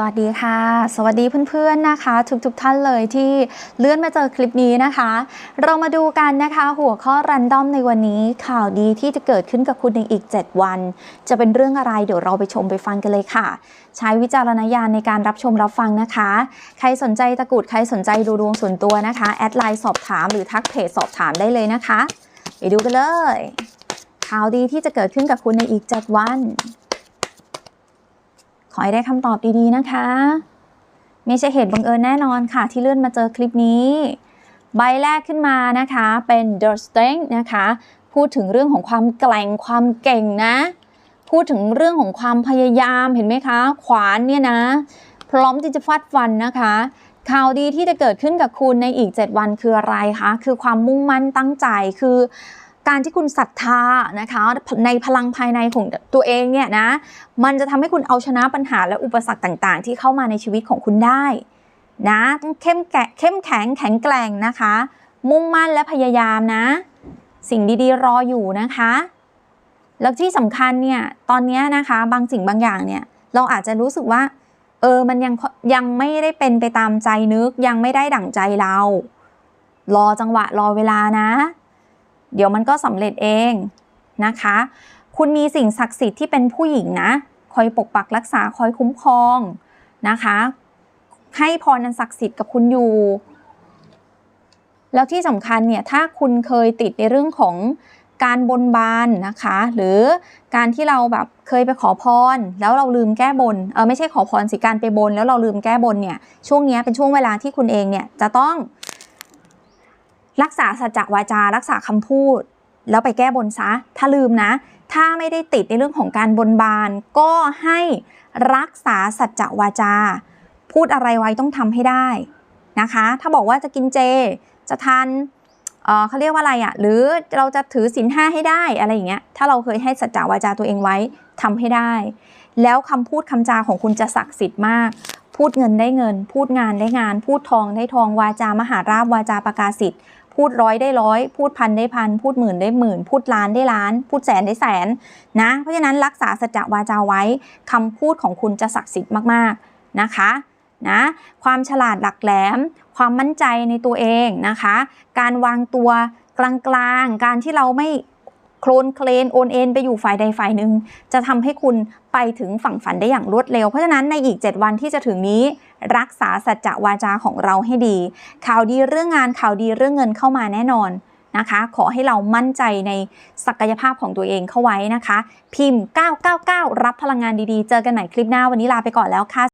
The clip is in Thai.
สวัสดีค่ะ สวัสดีเพื่อนๆนะคะ ทุกๆทท่านเลยที่เลื่อนมาเจอคลิปนี้นะคะ เรามาดูกันนะคะ หัวข้อรันดอมในวันนี้ข่าวดีที่จะเกิดขึ้นกับคุณในอีก 7 วัน จะเป็นเรื่องอะไรเดี๋ยวเราไปชมไปฟังกันเลยค่ะ ใช้วิจารณญาณในการรับชมรับฟังนะคะ ใครสนใจตะกุดใครสนใจดูดวงส่วนตัวนะคะแอดไลน์สอบถามหรือทักเพจสอบถามได้เลยนะคะ ไปดูกันเลย ข่าวดีที่จะเกิดขึ้นกับคุณในอีก 7 วัน ขอให้ได้คำตอบดีๆนะคะ ไม่ใช่เหตุบังเอิญแน่นอนค่ะ ที่เลื่อนมาเจอคลิปนี้ ใบแรกขึ้นมานะคะเป็น The Strength นะคะ พูดถึงเรื่องของความแกร่งความเก่งนะ พูดถึงเรื่องของความพยายามเห็นไหมคะ ขวานเนี่ยนะ พร้อมที่จะฟาดฟันนะคะข่าวดีที่จะเกิดขึ้นกับคุณในอีก 7 วันคืออะไรคะ คือความมุ่งมั่นตั้งใจ คือ การที่คุณศรัทธานะคะในพลังภายในของตัวเองเนี่ยนะมันจะทำให้คุณเอาชนะปัญหาและอุปสรรคต่างๆ ที่เข้ามาในชีวิตของคุณได้นะต้องเข้มแกะเข้มแข็งแข็งแกร่งนะคะ มุ่งมั่นและพยายามนะ สิ่งดีๆ รออยู่นะคะ แล้วที่สำคัญเนี่ยตอนนี้นะคะบางสิ่งบางอย่างเนี่ยเราอาจจะรู้สึกว่าเออมันยังยังไม่ได้เป็นไปตามใจนึกยังไม่ได้ดั่งใจเรา รอจังหวะรอเวลานะ เดี๋ยวมันก็สำเร็จเองนะคะ คุณมีสิ่งศักดิ์สิทธิ์ที่เป็นผู้หญิงนะ คอยปกปักรักษาคอยคุ้มครองนะคะ ให้พรนันศักดิ์สิทธิ์กับคุณอยู่ แล้วที่สำคัญเนี่ยถ้าคุณเคยติดในเรื่องของการบนบานนะคะ หรือการที่เราแบบเคยไปขอพร แล้วเราลืมแก้บนเออไม่ใช่ขอพรสิการไปบน แล้วเราลืมแก้บนเนี่ยช่วงนี้เป็นช่วงเวลาที่คุณเองเนี่ยจะต้อง รักษาสัจจวาจา รักษาคำพูด แล้วไปแก้บนซะ ถ้าลืมนะ ถ้าไม่ได้ติดในเรื่องของการบนบาน ก็ให้รักษาสัจจวาจา พูดอะไรไว้ต้องทำให้ได้นะคะ ถ้าบอกว่าจะกินเจ จะทานเเขาเรียกว่าอะไรอะ่ะ หรือเราจะถือศีลห้าให้ได้อะไรอย่างเงี้ย ถ้าเราเคยให้สัจจวาจาตัวเองไว้ทำให้ได้ แล้วคำพูดคำจาของคุณจะศักดิ์สิทธิ์มาก พูดเงินได้เงิน พูดงานได้งาน พูดทองได้ทอง วาจามหาราบวาจาประกาศสิทธิ์ พูดร้อยได้ร้อย พูดพันได้พัน พูดหมื่นได้หมื่น พูดล้านได้ล้าน พูดแสนได้แสนนะ เพราะฉะนั้นรักษาสัจวาจาไว้คำพูดของคุณจะศักดิ์สิทธิ์มากๆนะคะนะความฉลาดหลักแหลม ความมั่นใจในตัวเองนะคะ การวางตัวกลางๆ การที่เราไม่ โคลนเคลนโอนเอ็นไปอยู่ฝ่ายใดฝ่ายหนึ่งจะทำให้คุณไปถึงฝั่งฝันได้อย่างรวดเร็ว เพราะฉะนั้นในอีก 7 วันที่จะถึงนี้ รักษาสัจจะวาจาของเราให้ดี ข่าวดีเรื่องงานข่าวดีเรื่องเงินเข้ามาแน่นอนนะคะ ขอให้เรามั่นใจในศักยภาพของตัวเองเข้าไว้นะคะ พิมพ์ 999 รับพลังงานดีๆ เจอกันใหม่คลิปหน้าวันนี้ลาไปก่อนแล้วค่ะ